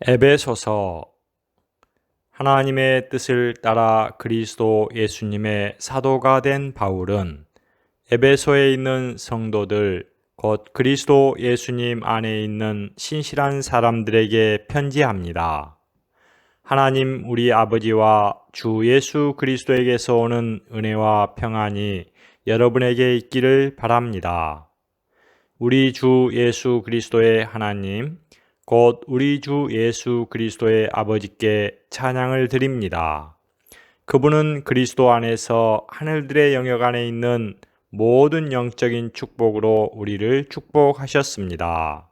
에베소서 하나님의 뜻을 따라 그리스도 예수님의 사도가 된 바울은 에베소에 있는 성도들 곧 그리스도 예수님 안에 있는 신실한 사람들에게 편지합니다. 하나님 우리 아버지와 주 예수 그리스도에게서 오는 은혜와 평안이 여러분에게 있기를 바랍니다. 우리 주 예수 그리스도의 하나님 곧 우리 주 예수 그리스도의 아버지께 찬양을 드립니다. 그분은 그리스도 안에서 하늘들의 영역 안에 있는 모든 영적인 축복으로 우리를 축복하셨습니다.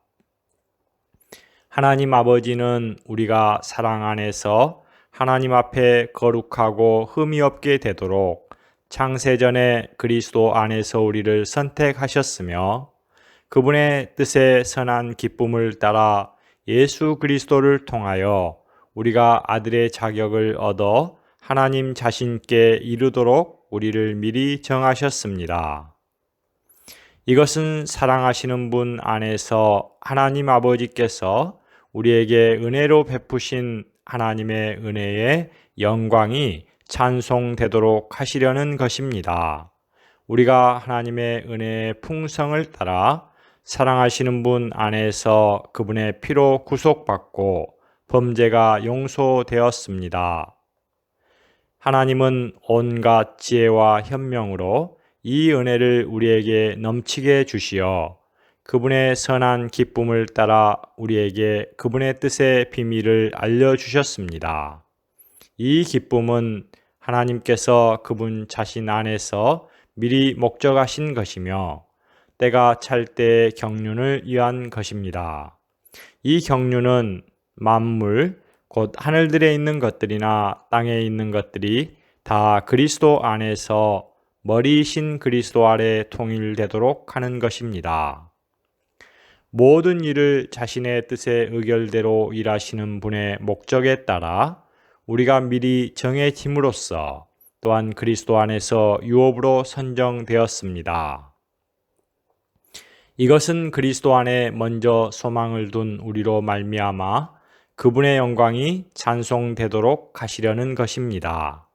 하나님 아버지는 우리가 사랑 안에서 하나님 앞에 거룩하고 흠이 없게 되도록 창세전에 그리스도 안에서 우리를 선택하셨으며 그분의 뜻에 선한 기쁨을 따라 예수 그리스도를 통하여 우리가 아들의 자격을 얻어 하나님 자신께 이르도록 우리를 미리 정하셨습니다. 이것은 사랑하시는 분 안에서 하나님 아버지께서 우리에게 은혜로 베푸신 하나님의 은혜의 영광이 찬송되도록 하시려는 것입니다. 우리가 하나님의 은혜의 풍성을 따라 사랑하시는 분 안에서 그분의 피로 구속받고 범죄가 용서되었습니다. 하나님은 온갖 지혜와 현명으로 이 은혜를 우리에게 넘치게 주시어 그분의 선한 기쁨을 따라 우리에게 그분의 뜻의 비밀을 알려주셨습니다. 이 기쁨은 하나님께서 그분 자신 안에서 미리 목적하신 것이며 때가 찰 때의 경륜을 위한 것입니다. 이 경륜은 만물, 곧 하늘들에 있는 것들이나 땅에 있는 것들이 다 그리스도 안에서 머리이신 그리스도 아래 통일되도록 하는 것입니다. 모든 일을 자신의 뜻의 의결대로 일하시는 분의 목적에 따라 우리가 미리 정해짐으로써 또한 그리스도 안에서 유업으로 선정되었습니다. 이것은 그리스도 안에 먼저 소망을 둔 우리로 말미암아 그분의 영광이 찬송되도록 하시려는 것입니다.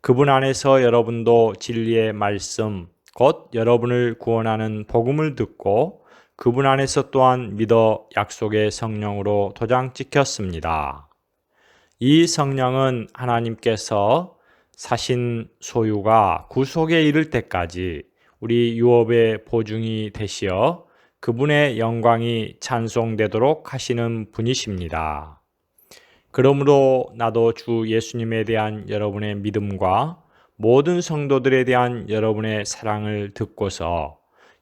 그분 안에서 여러분도 진리의 말씀, 곧 여러분을 구원하는 복음을 듣고 그분 안에서 또한 믿어 약속의 성령으로 도장 찍혔습니다. 이 성령은 하나님께서 사신 소유가 구속에 이를 때까지 우리 유업의 보증이 되시어 그분의 영광이 찬송되도록 하시는 분이십니다. 그러므로 나도 주 예수님에 대한 여러분의 믿음과 모든 성도들에 대한 여러분의 사랑을 듣고서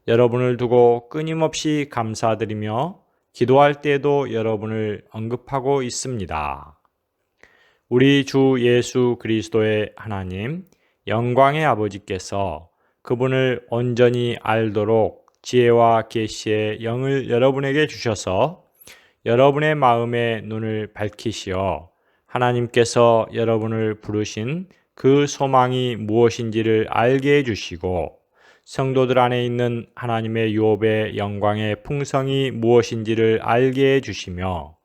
여러분을 두고 끊임없이 감사드리며 기도할 때에도 여러분을 언급하고 있습니다. 우리 주 예수 그리스도의 하나님, 영광의 아버지께서 그분을 온전히 알도록 지혜와 계시의 영을 여러분에게 주셔서 여러분의 마음의 눈을 밝히시어 하나님께서 여러분을 부르신 그 소망이 무엇인지를 알게 해주시고 성도들 안에 있는 하나님의 유업의 영광의 풍성이 무엇인지를 알게 해주시며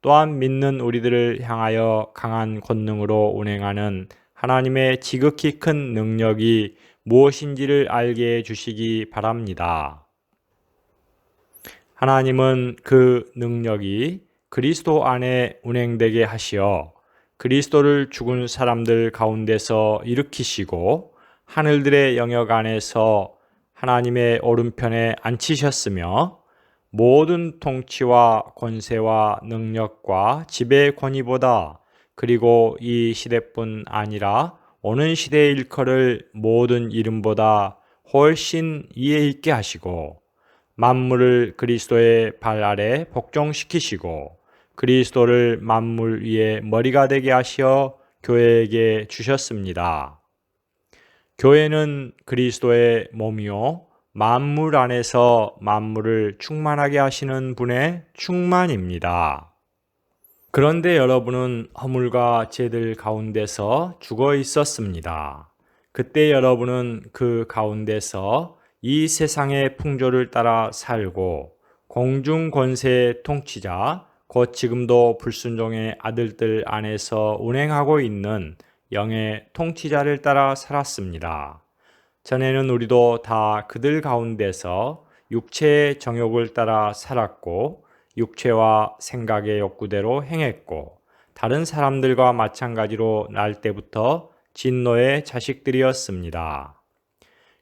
또한 믿는 우리들을 향하여 강한 권능으로 운행하는 하나님의 지극히 큰 능력이 무엇인지를 알게 해 주시기 바랍니다. 하나님은 그 능력이 그리스도 안에 운행되게 하시어 그리스도를 죽은 사람들 가운데서 일으키시고 하늘들의 영역 안에서 하나님의 오른편에 앉히셨으며 모든 통치와 권세와 능력과 지배 권위보다 그리고 이 시대뿐 아니라 오는 시대의 일컬을 모든 이름보다 훨씬 이해 있게 하시고 만물을 그리스도의 발 아래 복종시키시고 그리스도를 만물 위에 머리가 되게 하시어 교회에게 주셨습니다. 교회는 그리스도의 몸이요 만물 안에서 만물을 충만하게 하시는 분의 충만입니다. 그런데 여러분은 허물과 죄들 가운데서 죽어 있었습니다. 그때 여러분은 그 가운데서 이 세상의 풍조를 따라 살고 공중 권세의 통치자 곧 지금도 불순종의 아들들 안에서 운행하고 있는 영의 통치자를 따라 살았습니다. 전에는 우리도 다 그들 가운데서 육체의 정욕을 따라 살았고 육체와 생각의 욕구대로 행했고 다른 사람들과 마찬가지로 날 때부터 진노의 자식들이었습니다.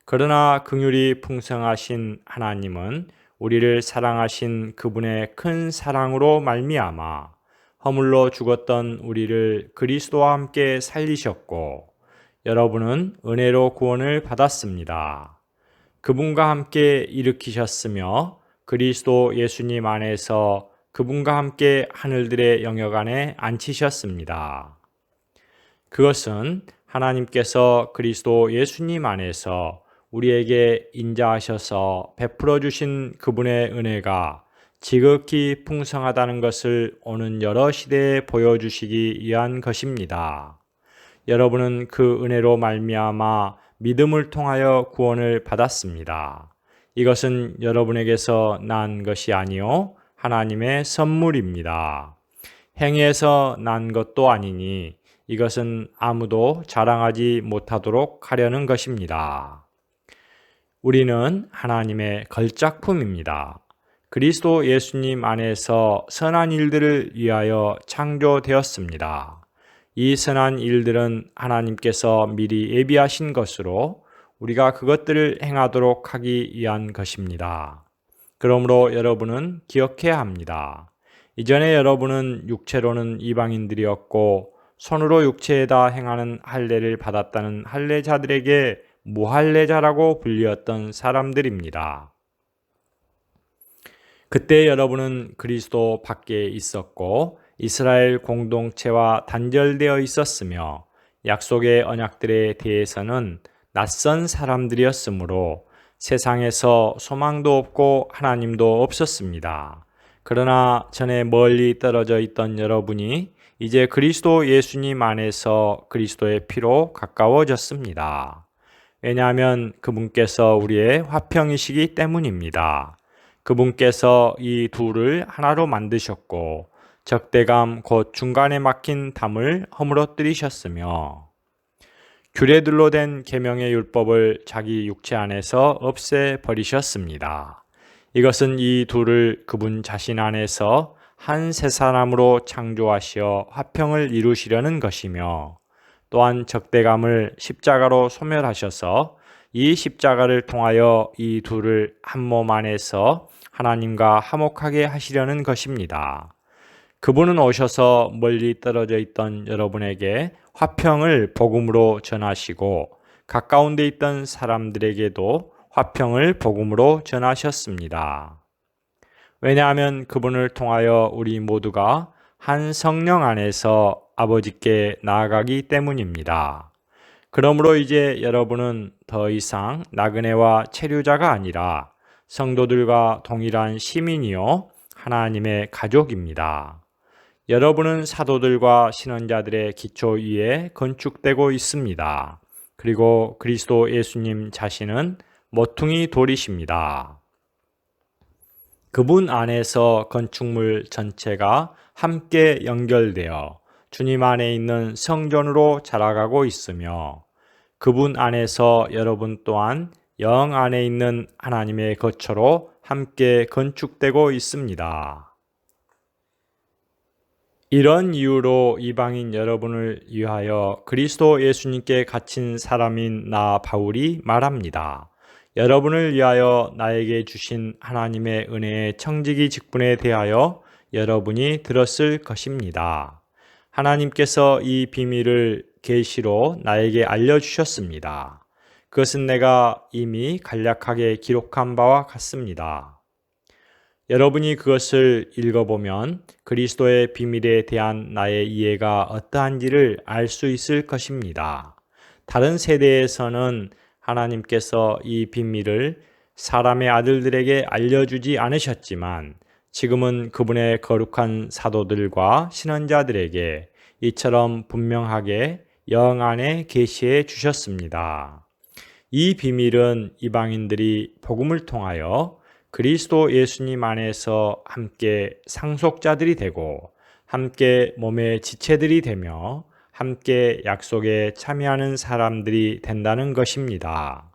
그러나 긍휼이 풍성하신 하나님은 우리를 사랑하신 그분의 큰 사랑으로 말미암아 허물로 죽었던 우리를 그리스도와 함께 살리셨고 여러분은 은혜로 구원을 받았습니다. 그분과 함께 일으키셨으며 그리스도 예수님 안에서 그분과 함께 하늘들의 영역 안에 앉히셨습니다. 그것은 하나님께서 그리스도 예수님 안에서 우리에게 인자하셔서 베풀어 주신 그분의 은혜가 지극히 풍성하다는 것을 오는 여러 시대에 보여주시기 위한 것입니다. 여러분은 그 은혜로 말미암아 믿음을 통하여 구원을 받았습니다. 이것은 여러분에게서 난 것이 아니요 하나님의 선물입니다. 행위에서 난 것도 아니니 이것은 아무도 자랑하지 못하도록 하려는 것입니다. 우리는 하나님의 걸작품입니다. 그리스도 예수님 안에서 선한 일들을 위하여 창조되었습니다. 이 선한 일들은 하나님께서 미리 예비하신 것으로 우리가 그것들을 행하도록 하기 위한 것입니다. 그러므로 여러분은 기억해야 합니다. 이전에 여러분은 육체로는 이방인들이었고 손으로 육체에다 행하는 할례를 받았다는 할례자들에게 무할례자라고 불리었던 사람들입니다. 그때 여러분은 그리스도 밖에 있었고 이스라엘 공동체와 단절되어 있었으며 약속의 언약들에 대해서는 낯선 사람들이었으므로 세상에서 소망도 없고 하나님도 없었습니다. 그러나 전에 멀리 떨어져 있던 여러분이 이제 그리스도 예수님 안에서 그리스도의 피로 가까워졌습니다. 왜냐하면 그분께서 우리의 화평이시기 때문입니다. 그분께서 이 둘을 하나로 만드셨고 적대감 곧 중간에 막힌 담을 허물어뜨리셨으며 규례들로 된 계명의 율법을 자기 육체 안에서 없애 버리셨습니다. 이것은 이 둘을 그분 자신 안에서 한 세 사람으로 창조하시어 화평을 이루시려는 것이며 또한 적대감을 십자가로 소멸하셔서 이 십자가를 통하여 이 둘을 한 몸 안에서 하나님과 화목하게 하시려는 것입니다. 그분은 오셔서 멀리 떨어져 있던 여러분에게 화평을 복음으로 전하시고 가까운 데 있던 사람들에게도 화평을 복음으로 전하셨습니다. 왜냐하면 그분을 통하여 우리 모두가 한 성령 안에서 아버지께 나아가기 때문입니다. 그러므로 이제 여러분은 더 이상 나그네와 체류자가 아니라 성도들과 동일한 시민이요 하나님의 가족입니다. 여러분은 사도들과 신원자들의 기초 위에 건축되고 있습니다. 그리고 그리스도 예수님 자신은 모퉁이 돌이십니다. 그분 안에서 건축물 전체가 함께 연결되어 주님 안에 있는 성전으로 자라가고 있으며 그분 안에서 여러분 또한 영 안에 있는 하나님의 거처로 함께 건축되고 있습니다. 이런 이유로 이방인 여러분을 위하여 그리스도 예수님께 갇힌 사람인 나 바울이 말합니다. 여러분을 위하여 나에게 주신 하나님의 은혜의 청지기 직분에 대하여 여러분이 들었을 것입니다. 하나님께서 이 비밀을 계시로 나에게 알려 주셨습니다. 그것은 내가 이미 간략하게 기록한 바와 같습니다. 여러분이 그것을 읽어보면 그리스도의 비밀에 대한 나의 이해가 어떠한지를 알 수 있을 것입니다. 다른 세대에서는 하나님께서 이 비밀을 사람의 아들들에게 알려주지 않으셨지만 지금은 그분의 거룩한 사도들과 신원자들에게 이처럼 분명하게 영 안에 계시해 주셨습니다. 이 비밀은 이방인들이 복음을 통하여 그리스도 예수님 안에서 함께 상속자들이 되고 함께 몸의 지체들이 되며 함께 약속에 참여하는 사람들이 된다는 것입니다.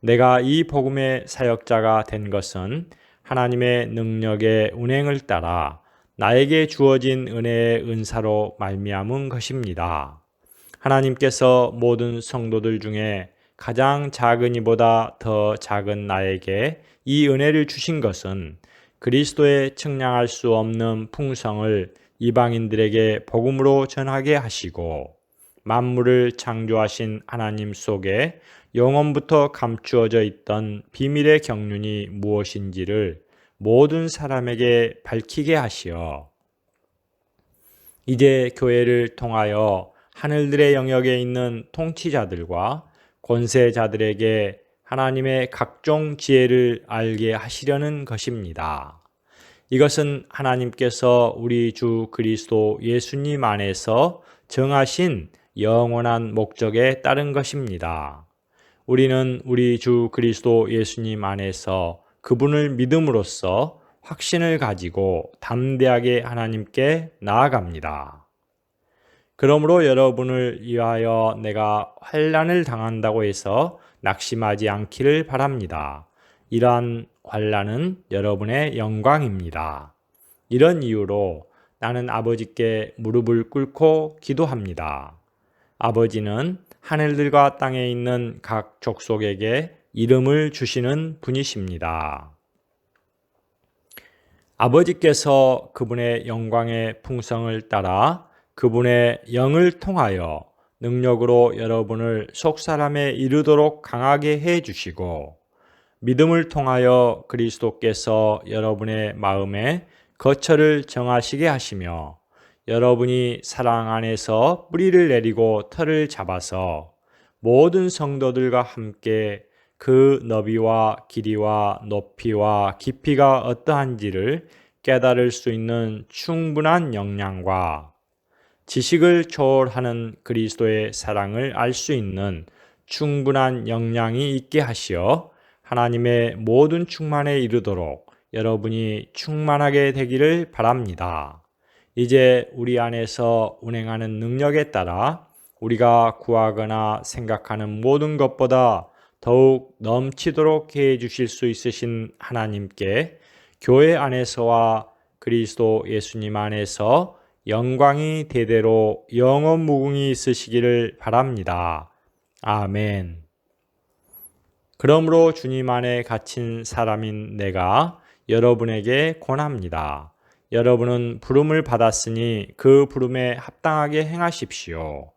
내가 이 복음의 사역자가 된 것은 하나님의 능력의 운행을 따라 나에게 주어진 은혜의 은사로 말미암은 것입니다. 하나님께서 모든 성도들 중에 가장 작은 이보다 더 작은 나에게 이 은혜를 주신 것은 그리스도의 측량할 수 없는 풍성을 이방인들에게 복음으로 전하게 하시고 만물을 창조하신 하나님 속에 영원부터 감추어져 있던 비밀의 경륜이 무엇인지를 모든 사람에게 밝히게 하시어. 이제 교회를 통하여 하늘들의 영역에 있는 통치자들과 권세자들에게 하나님의 각종 지혜를 알게 하시려는 것입니다. 이것은 하나님께서 우리 주 그리스도 예수님 안에서 정하신 영원한 목적에 따른 것입니다. 우리는 우리 주 그리스도 예수님 안에서 그분을 믿음으로써 확신을 가지고 담대하게 하나님께 나아갑니다. 그러므로 여러분을 위하여 내가 환란을 당한다고 해서 낙심하지 않기를 바랍니다. 이러한 환란은 여러분의 영광입니다. 이런 이유로 나는 아버지께 무릎을 꿇고 기도합니다. 아버지는 하늘들과 땅에 있는 각 족속에게 이름을 주시는 분이십니다. 아버지께서 그분의 영광의 풍성을 따라 그분의 영을 통하여 능력으로 여러분을 속사람에 이르도록 강하게 해 주시고 믿음을 통하여 그리스도께서 여러분의 마음에 거처를 정하시게 하시며 여러분이 사랑 안에서 뿌리를 내리고 털을 잡아서 모든 성도들과 함께 그 너비와 길이와 높이와 깊이가 어떠한지를 깨달을 수 있는 충분한 역량과 지식을 초월하는 그리스도의 사랑을 알 수 있는 충분한 역량이 있게 하시어 하나님의 모든 충만에 이르도록 여러분이 충만하게 되기를 바랍니다. 이제 우리 안에서 운행하는 능력에 따라 우리가 구하거나 생각하는 모든 것보다 더욱 넘치도록 해 주실 수 있으신 하나님께 교회 안에서와 그리스도 예수님 안에서 영광이 대대로 영원 무궁히 있으시기를 바랍니다. 아멘. 그러므로 주님 안에 갇힌 사람인 내가 여러분에게 권합니다. 여러분은 부름을 받았으니 그 부름에 합당하게 행하십시오.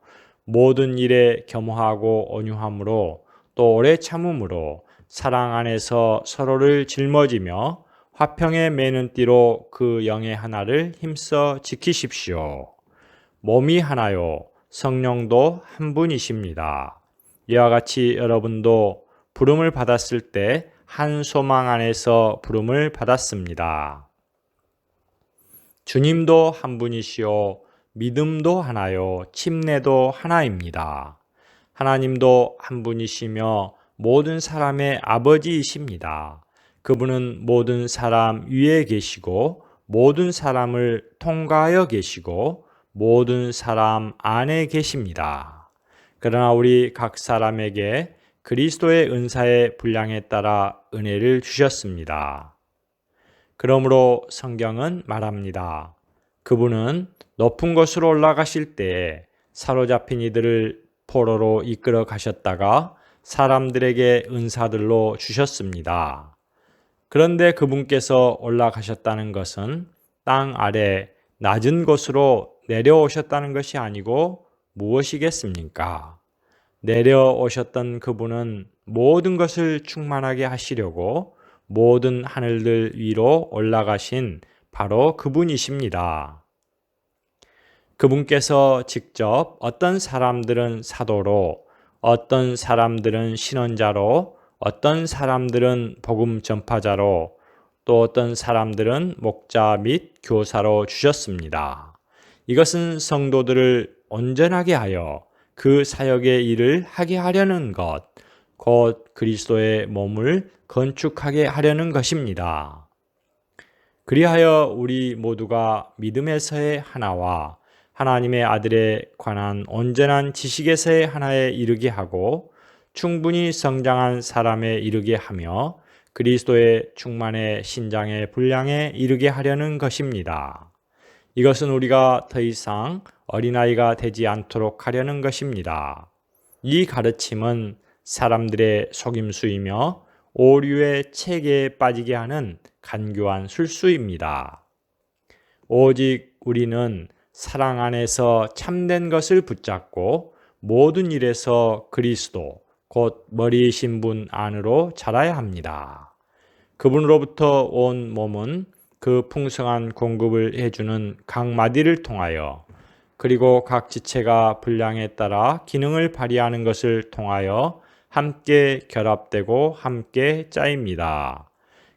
모든 일에 겸허하고 온유함으로 또 오래 참음으로 사랑 안에서 서로를 짊어지며 화평에 매는 띠로 그 영의 하나를 힘써 지키십시오. 몸이 하나요. 성령도 한 분이십니다. 이와 같이 여러분도 부름을 받았을 때 한 소망 안에서 부름을 받았습니다. 주님도 한 분이시요. 믿음도 하나요. 침례도 하나입니다. 하나님도 한 분이시며 모든 사람의 아버지이십니다. 그분은 모든 사람 위에 계시고 모든 사람을 통과하여 계시고 모든 사람 안에 계십니다. 그러나 우리 각 사람에게 그리스도의 은사의 분량에 따라 은혜를 주셨습니다. 그러므로 성경은 말합니다. 그분은 높은 곳으로 올라가실 때 사로잡힌 이들을 포로로 이끌어 가셨다가 사람들에게 은사들로 주셨습니다. 그런데 그분께서 올라가셨다는 것은 땅 아래 낮은 곳으로 내려오셨다는 것이 아니고 무엇이겠습니까? 내려오셨던 그분은 모든 것을 충만하게 하시려고 모든 하늘들 위로 올라가신 바로 그분이십니다. 그분께서 직접 어떤 사람들은 사도로, 어떤 사람들은 신원자로, 어떤 사람들은 복음 전파자로, 또 어떤 사람들은 목자 및 교사로 주셨습니다. 이것은 성도들을 온전하게 하여 그 사역의 일을 하게 하려는 것, 곧 그리스도의 몸을 건축하게 하려는 것입니다. 그리하여 우리 모두가 믿음에서의 하나와 하나님의 아들에 관한 온전한 지식에서의 하나에 이르게 하고 충분히 성장한 사람에 이르게 하며 그리스도의 충만의 신장의 분량에 이르게 하려는 것입니다. 이것은 우리가 더 이상 어린아이가 되지 않도록 하려는 것입니다. 이 가르침은 사람들의 속임수이며 오류의 체계에 빠지게 하는 간교한 술수입니다. 오직 우리는 사랑 안에서 참된 것을 붙잡고 모든 일에서 그리스도, 곧 머리이신 분 안으로 자라야 합니다. 그분으로부터 온 몸은 그 풍성한 공급을 해주는 각 마디를 통하여 그리고 각 지체가 분량에 따라 기능을 발휘하는 것을 통하여 함께 결합되고 함께 짜입니다.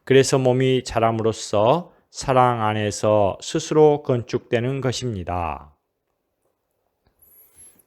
그래서 몸이 자람으로써 사랑 안에서 스스로 건축되는 것입니다.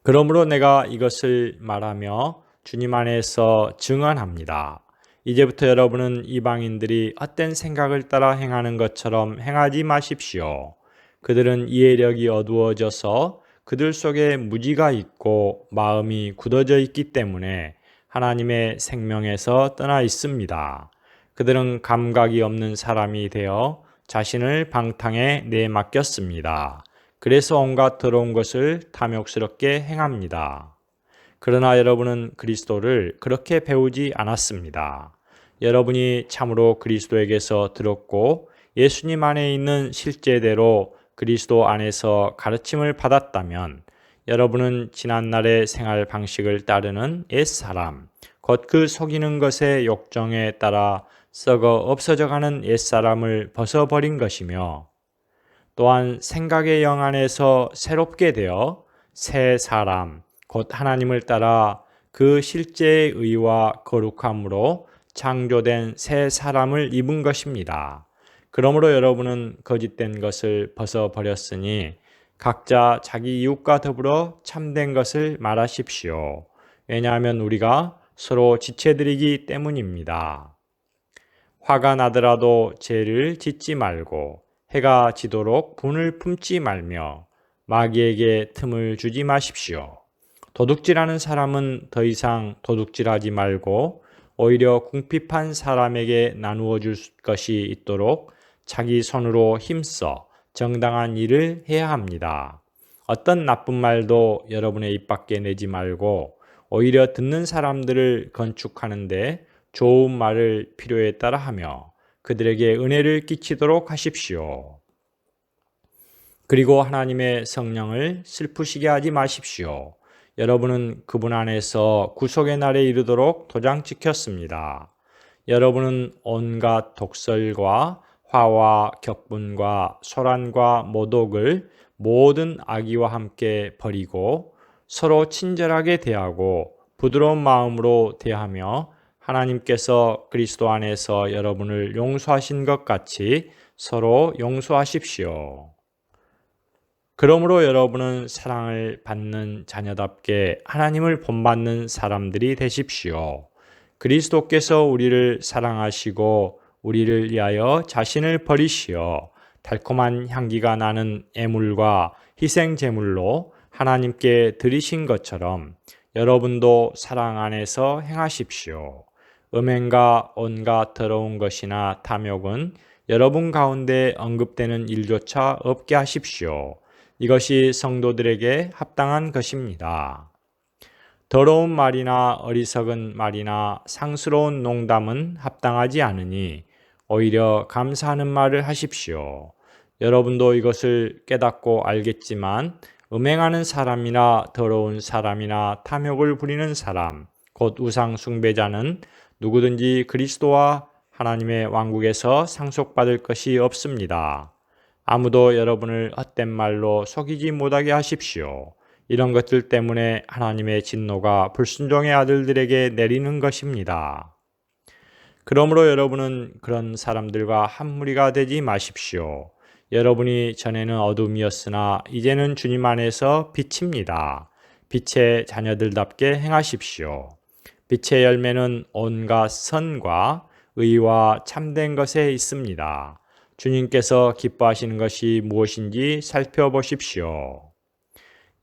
그러므로 내가 이것을 말하며 주님 안에서 증언합니다. 이제부터 여러분은 이방인들이 헛된 생각을 따라 행하는 것처럼 행하지 마십시오. 그들은 이해력이 어두워져서 그들 속에 무지가 있고 마음이 굳어져 있기 때문에 하나님의 생명에서 떠나 있습니다. 그들은 감각이 없는 사람이 되어 자신을 방탕에 내맡겼습니다. 그래서 온갖 더러운 것을 탐욕스럽게 행합니다. 그러나 여러분은 그리스도를 그렇게 배우지 않았습니다. 여러분이 참으로 그리스도에게서 들었고 예수님 안에 있는 실제대로 그리스도 안에서 가르침을 받았다면 여러분은 지난날의 생활 방식을 따르는 옛사람, 곧 그 속이는 것의 욕정에 따라 썩어 없어져 가는 옛사람을 벗어버린 것이며 또한 생각의 영 안에서 새롭게 되어 새 사람, 곧 하나님을 따라 그 실제의 의와 거룩함으로 창조된 새 사람을 입은 것입니다. 그러므로 여러분은 거짓된 것을 벗어버렸으니 각자 자기 이웃과 더불어 참된 것을 말하십시오. 왜냐하면 우리가 서로 지체드리기 때문입니다. 화가 나더라도 죄를 짓지 말고 해가 지도록 분을 품지 말며 마귀에게 틈을 주지 마십시오. 도둑질하는 사람은 더 이상 도둑질하지 말고 오히려 궁핍한 사람에게 나누어 줄 것이 있도록 자기 손으로 힘써 정당한 일을 해야 합니다. 어떤 나쁜 말도 여러분의 입 밖에 내지 말고 오히려 듣는 사람들을 건축하는데 좋은 말을 필요에 따라 하며 그들에게 은혜를 끼치도록 하십시오. 그리고 하나님의 성령을 슬프시게 하지 마십시오. 여러분은 그분 안에서 구속의 날에 이르도록 도장 찍혔습니다. 여러분은 온갖 독설과 화와 격분과 소란과 모독을 모든 악의와 함께 버리고 서로 친절하게 대하고 부드러운 마음으로 대하며 하나님께서 그리스도 안에서 여러분을 용서하신 것 같이 서로 용서하십시오. 그러므로 여러분은 사랑을 받는 자녀답게 하나님을 본받는 사람들이 되십시오. 그리스도께서 우리를 사랑하시고 우리를 위하여 자신을 버리시어 달콤한 향기가 나는 애물과 희생 제물로 하나님께 드리신 것처럼 여러분도 사랑 안에서 행하십시오. 음행과 온갖 더러운 것이나 탐욕은 여러분 가운데 언급되는 일조차 없게 하십시오. 이것이 성도들에게 합당한 것입니다. 더러운 말이나 어리석은 말이나 상스러운 농담은 합당하지 않으니 오히려 감사하는 말을 하십시오. 여러분도 이것을 깨닫고 알겠지만 음행하는 사람이나 더러운 사람이나 탐욕을 부리는 사람, 곧 우상 숭배자는 누구든지 그리스도와 하나님의 왕국에서 상속받을 것이 없습니다. 아무도 여러분을 헛된 말로 속이지 못하게 하십시오. 이런 것들 때문에 하나님의 진노가 불순종의 아들들에게 내리는 것입니다. 그러므로 여러분은 그런 사람들과 한 무리가 되지 마십시오. 여러분이 전에는 어둠이었으나 이제는 주님 안에서 빛입니다. 빛의 자녀들답게 행하십시오. 빛의 열매는 온갖 선과 의와 참된 것에 있습니다. 주님께서 기뻐하시는 것이 무엇인지 살펴보십시오.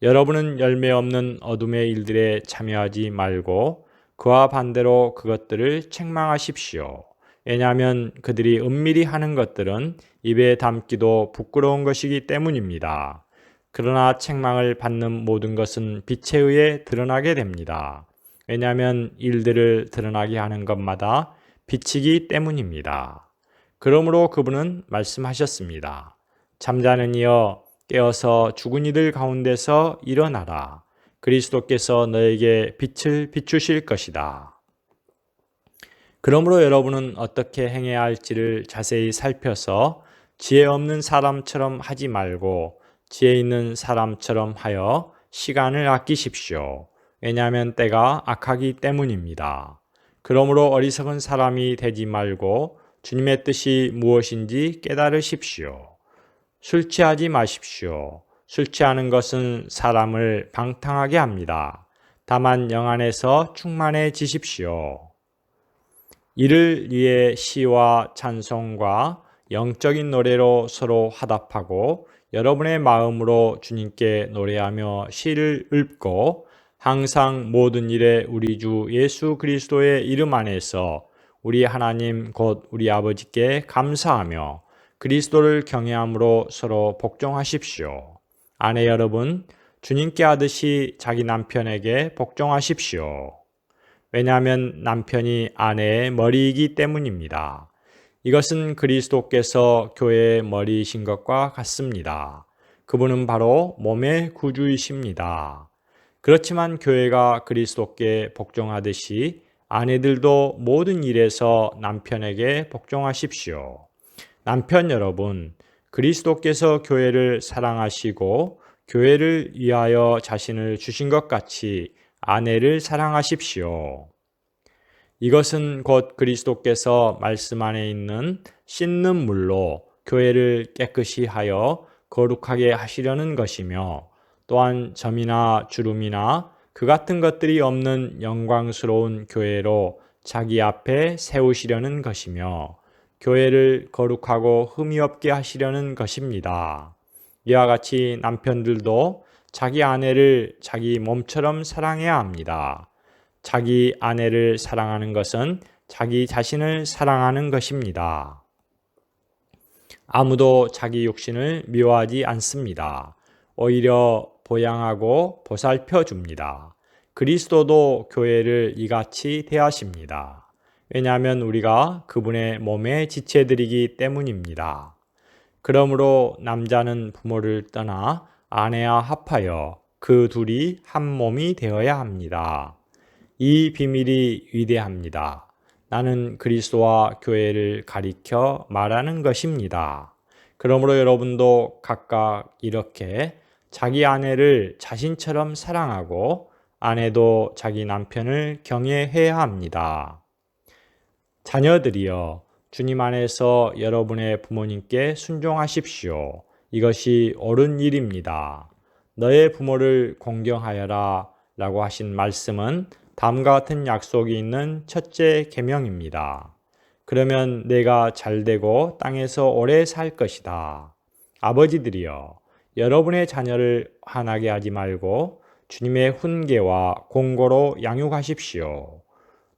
여러분은 열매 없는 어둠의 일들에 참여하지 말고 그와 반대로 그것들을 책망하십시오. 왜냐하면 그들이 은밀히 하는 것들은 입에 담기도 부끄러운 것이기 때문입니다. 그러나 책망을 받는 모든 것은 빛에 의해 드러나게 됩니다. 왜냐하면 일들을 드러나게 하는 것마다 빛이기 때문입니다. 그러므로 그분은 말씀하셨습니다. 잠자는 이여 깨어서 죽은 이들 가운데서 일어나라. 그리스도께서 너에게 빛을 비추실 것이다. 그러므로 여러분은 어떻게 행해야 할지를 자세히 살펴서 지혜 없는 사람처럼 하지 말고 지혜 있는 사람처럼 하여 시간을 아끼십시오. 왜냐하면 때가 악하기 때문입니다. 그러므로 어리석은 사람이 되지 말고 주님의 뜻이 무엇인지 깨달으십시오. 술 취하지 마십시오. 술 취하는 것은 사람을 방탕하게 합니다. 다만 영 안에서 충만해지십시오. 이를 위해 시와 찬송과 영적인 노래로 서로 화답하고 여러분의 마음으로 주님께 노래하며 시를 읊고 항상 모든 일에 우리 주 예수 그리스도의 이름 안에서 우리 하나님 곧 우리 아버지께 감사하며 그리스도를 경외함으로 서로 복종하십시오. 아내 여러분, 주님께 하듯이 자기 남편에게 복종하십시오. 왜냐하면 남편이 아내의 머리이기 때문입니다. 이것은 그리스도께서 교회의 머리이신 것과 같습니다. 그분은 바로 몸의 구주이십니다. 그렇지만 교회가 그리스도께 복종하듯이 아내들도 모든 일에서 남편에게 복종하십시오. 남편 여러분, 그리스도께서 교회를 사랑하시고 교회를 위하여 자신을 주신 것 같이 아내를 사랑하십시오. 이것은 곧 그리스도께서 말씀 안에 있는 씻는 물로 교회를 깨끗이 하여 거룩하게 하시려는 것이며 또한 점이나 주름이나 그 같은 것들이 없는 영광스러운 교회로 자기 앞에 세우시려는 것이며 교회를 거룩하고 흠이 없게 하시려는 것입니다. 이와 같이 남편들도 자기 아내를 자기 몸처럼 사랑해야 합니다. 자기 아내를 사랑하는 것은 자기 자신을 사랑하는 것입니다. 아무도 자기 육신을 미워하지 않습니다. 오히려 보양하고 보살펴 줍니다. 그리스도도 교회를 이같이 대하십니다. 왜냐하면 우리가 그분의 몸의 지체들이기 때문입니다. 그러므로 남자는 부모를 떠나 아내와 합하여 그 둘이 한 몸이 되어야 합니다. 이 비밀이 위대합니다. 나는 그리스도와 교회를 가리켜 말하는 것입니다. 그러므로 여러분도 각각 이렇게 자기 아내를 자신처럼 사랑하고 아내도 자기 남편을 경외해야 합니다. 자녀들이여 주님 안에서 여러분의 부모님께 순종하십시오. 이것이 옳은 일입니다. 너의 부모를 공경하여라 라고 하신 말씀은 다음과 같은 약속이 있는 첫째 계명입니다. 그러면 내가 잘되고 땅에서 오래 살 것이다. 아버지들이여 여러분의 자녀를 화나게 하지 말고 주님의 훈계와 공고로 양육하십시오.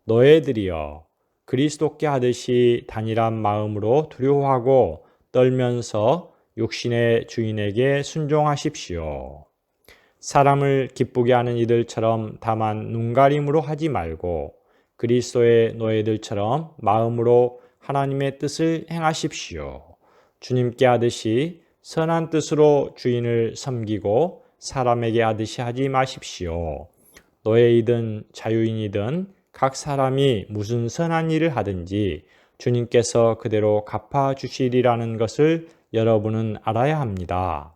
노예들이여 그리스도께 하듯이 단일한 마음으로 두려워하고 떨면서 육신의 주인에게 순종하십시오. 사람을 기쁘게 하는 이들처럼 다만 눈가림으로 하지 말고 그리스도의 노예들처럼 마음으로 하나님의 뜻을 행하십시오. 주님께 하듯이 선한 뜻으로 주인을 섬기고 사람에게 하듯이 하지 마십시오. 노예이든 자유인이든 각 사람이 무슨 선한 일을 하든지 주님께서 그대로 갚아 주시리라는 것을 여러분은 알아야 합니다.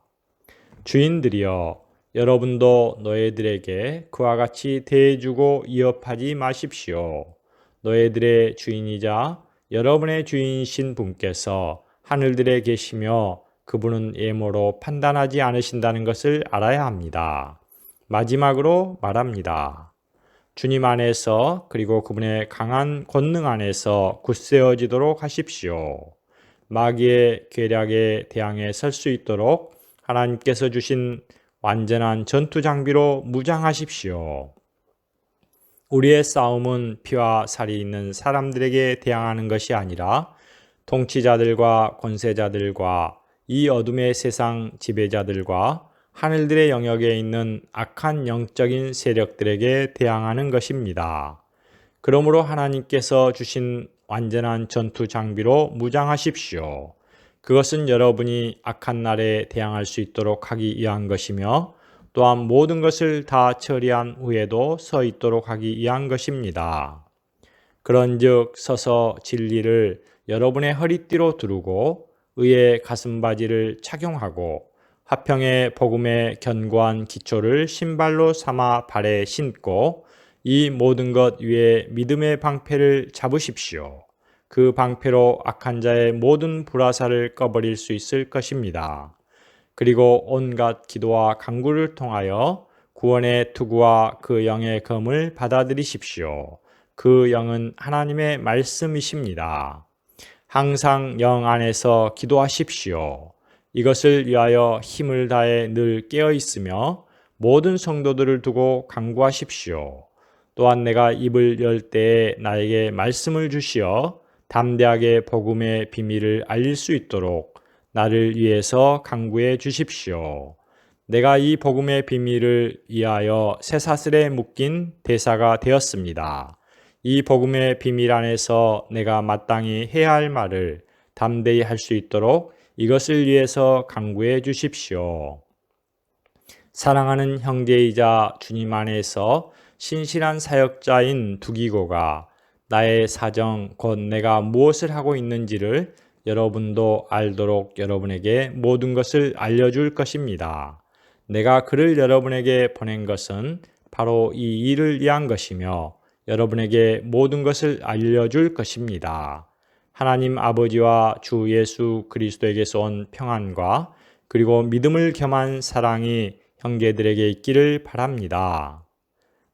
주인들이여 여러분도 너희들에게 그와 같이 대해주고 이업하지 마십시오. 너희들의 주인이자 여러분의 주인이신 분께서 하늘들에 계시며 그분은 예모로 판단하지 않으신다는 것을 알아야 합니다. 마지막으로 말합니다. 주님 안에서 그리고 그분의 강한 권능 안에서 굳세어지도록 하십시오. 마귀의 계략에 대항해 설 수 있도록 하나님께서 주신 완전한 전투 장비로 무장하십시오. 우리의 싸움은 피와 살이 있는 사람들에게 대항하는 것이 아니라 통치자들과 권세자들과 이 어둠의 세상 지배자들과 하늘들의 영역에 있는 악한 영적인 세력들에게 대항하는 것입니다. 그러므로 하나님께서 주신 완전한 전투 장비로 무장하십시오. 그것은 여러분이 악한 날에 대항할 수 있도록 하기 위한 것이며 또한 모든 것을 다 처리한 후에도 서 있도록 하기 위한 것입니다. 그런즉 서서 진리를 여러분의 허리띠로 두르고 의의 가슴바지를 착용하고 화평의 복음의 견고한 기초를 신발로 삼아 발에 신고 이 모든 것 위에 믿음의 방패를 잡으십시오. 그 방패로 악한 자의 모든 불화살을 꺼버릴 수 있을 것입니다. 그리고 온갖 기도와 강구를 통하여 구원의 투구와 그 영의 검을 받아들이십시오. 그 영은 하나님의 말씀이십니다. 항상 영 안에서 기도하십시오. 이것을 위하여 힘을 다해 늘 깨어 있으며 모든 성도들을 두고 강구하십시오. 또한 내가 입을 열 때에 나에게 말씀을 주시어 담대하게 복음의 비밀을 알릴 수 있도록 나를 위해서 강구해 주십시오. 내가 이 복음의 비밀을 위하여 쇠사슬에 묶인 대사가 되었습니다. 이 복음의 비밀 안에서 내가 마땅히 해야 할 말을 담대히 할 수 있도록 이것을 위해서 강구해 주십시오. 사랑하는 형제이자 주님 안에서 신실한 사역자인 두기고가 나의 사정, 곧 내가 무엇을 하고 있는지를 여러분도 알도록 여러분에게 모든 것을 알려줄 것입니다. 내가 그를 여러분에게 보낸 것은 바로 이 일을 위한 것이며 여러분에게 모든 것을 알려줄 것입니다. 하나님 아버지와 주 예수 그리스도에게서 온 평안과 그리고 믿음을 겸한 사랑이 형제들에게 있기를 바랍니다.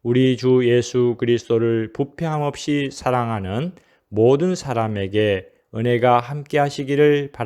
우리 주 예수 그리스도를 부패함 없이 사랑하는 모든 사람에게 은혜가 함께 하시기를 바랍니다.